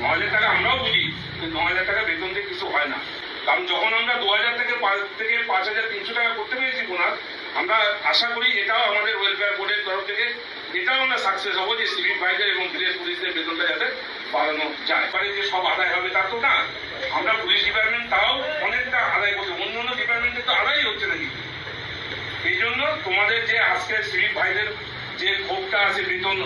ন হাজার টাকা আমরাও বুঝি কিন্তু ন হাজার টাকা বেতন দিয়ে কিছু হয় না। কারণ যখন আমরা দু হাজার থেকে পাঁচ থেকে পাঁচ হাজার তিনশো টাকা করতে পেরেছি বোনাস, আমরা আশা করি এটাও আমাদের ওয়েলফেয়ার বোর্ডের তরফ থেকে, এটাও আমরা সাকসেস হব যে সিভিল ভাইজার এবং ভিলেজ পুলিশদের বেতনটা যাতে বাড়ানো যায়। মানে যে সব আদায় হবে তা তো না, আমরা পুলিশ ডিপার্টমেন্ট তাও অনেকটা আদায় করছে, অন্য অন্য ডিপার্টমেন্টে তো আদায় হচ্ছে নাকি? এই জন্য তোমাদের যে আজকে সিভিল ভাইদের যে ক্ষোভটা আছে বেতন।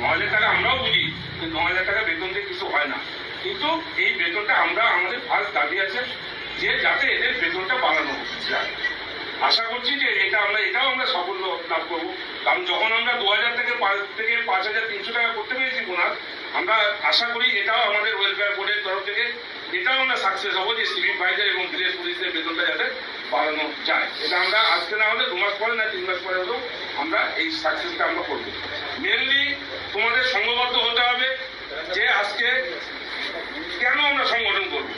ন হাজার টাকা আমরাও বুঝি, কিন্তু ন হাজার টাকা বেতন দিয়ে কিছু হয় না। কিন্তু এই বেতনটা আমরা আমাদের ফার্স্ট দাবি আছে যে যাতে এদের বেতনটা বাড়ানো যায়। আশা করছি যে এটা আমরা, এটাও আমরা সাফল্য লাভ করব। কারণ যখন আমরা দু হাজার থেকে পাঁচ থেকে পাঁচ হাজার তিনশো টাকা করতে পেরেছি বোনাস, আমরা আশা করি এটাও আমাদের ওয়েলফেয়ার বোর্ডের তরফ থেকে, এটাও আমরা সাকসেস হব যে সিভিল ভাইজার এবং ভিলেজ পুলিশদের বেতনটা যাতে বাড়ানো যায়। এটা আমরা আজকে না হলে দু মাস পরে না তিন মাস পরে হলেও আমরা এই সাকসেসটা আমরা করব। মেনলি তোমাদের সংঘবদ্ধ হতে হবে যে আজকে কেন আমরা সংগঠন করব?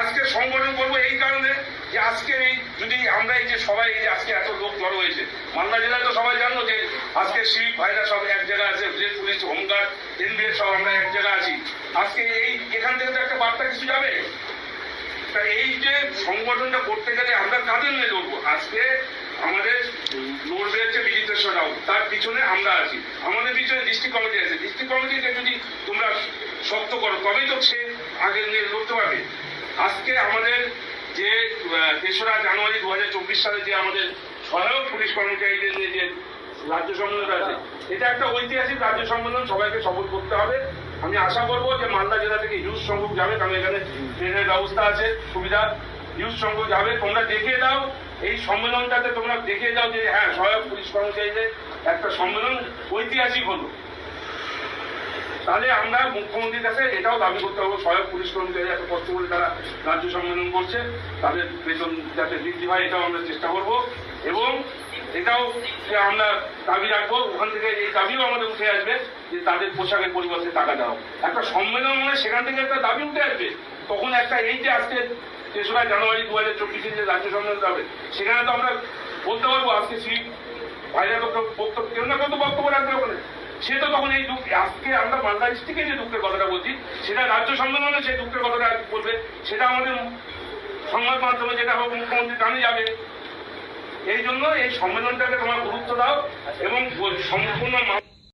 আজকে সংগঠন করব এই কারণে যে আজকে এই যদি আমরা এই যে সবাই এই যে আজকে এত লোক জড়ো হয়েছে, মালদা জেলায় তো সবাই জানো যে আজকে সিভিক ভাইরা সব এক জায়গায় আছে, ভিলেজ পুলিশ, হোমগার্ড, এনবিএ সব আমরা এক জায়গায় আছি। আজকে এই, এখান থেকে তো একটা বার্তা কিছু যাবে? তা এই যে সংগঠনটা করতে গেলে আমরা কাদের নিয়ে লড়বো? আজকে আমাদের লড়বে হচ্ছে বিজিতেশ্বর রাও তার পিছনে আমরা আছি। আমাদের পিছনে ডিস্ট্রিক্ট কমিটি আছে। ডিস্ট্রিক্ট কমিটিকে যদি তোমরা শক্ত করো, তবেই তো সে আগে নিয়ে লড়তে পারবে। আজকে আমাদের যে তেসরা জানুয়ারি দু হাজার চব্বিশ সালে যে আমাদের সহায়ক পুলিশ কর্মচারীদের নিয়ে যে রাজ্য সম্মেলন আছে, এটা একটা ঐতিহাসিক রাজ্য সম্মেলন। সবাইকে সফল করতে হবে। আমি আশা করব যে মালদা জেলা থেকে ইউজ সংখ্যক যাবে, কারণ এখানে ট্রেনের ব্যবস্থা আছে, সুবিধা। হিউজ সংখ্যক যাবে, তোমরা দেখিয়ে দাও। এই সম্মেলনটাতে তোমরা দেখিয়ে দাও যে হ্যাঁ সহায়ক পুলিশ কর্মচারীদের একটা সম্মেলন ঐতিহাসিক হলো। তাহলে আমরা মুখ্যমন্ত্রীর কাছে এটাও দাবি করতে পারব সহায়ক পুলিশ কর্মচারী এত কষ্ট করে তারা রাজ্য সম্মেলন করছে, তাদের বেতন যাতে বৃদ্ধি হয় এটাও আমরা চেষ্টা করব। এবং এটাও আমরা দাবি রাখব, ওখান থেকে এই দাবিও আমাদের উঠে আসবে যে তাদের পোশাকের পরিবর্তে টাকা দাও একটা সম্মেলন মানে সেখান থেকে একটা দাবি উঠে আসবে। তখন একটা এই যে আজকে তেসরা জানুয়ারি দু হাজার চব্বিশে যে রাজ্য সম্মেলন হবে, সেখানে তো আমরা বলতে পারব, আজকে শ্রী ভাইরা বক্তব্য কেউ না কেউ তো বক্তব্য রাখবে ওখানে। সে তো তখন এই দুঃখ আজকে আমরা মালদা ডিস্ট্রিক্টে যে দুঃখের কথাটা বলছি, সেটা রাজ্য সম্মেলনে সেই দুঃখের কথাটা বলবে, সেটা আমাদের সংবাদ মাধ্যমে যেটা হোক মুখ্যমন্ত্রী জানে যাবে। এই জন্য এই সম্মেলনটাকে তোমার গুরুত্ব দাও এবং সম্পূর্ণ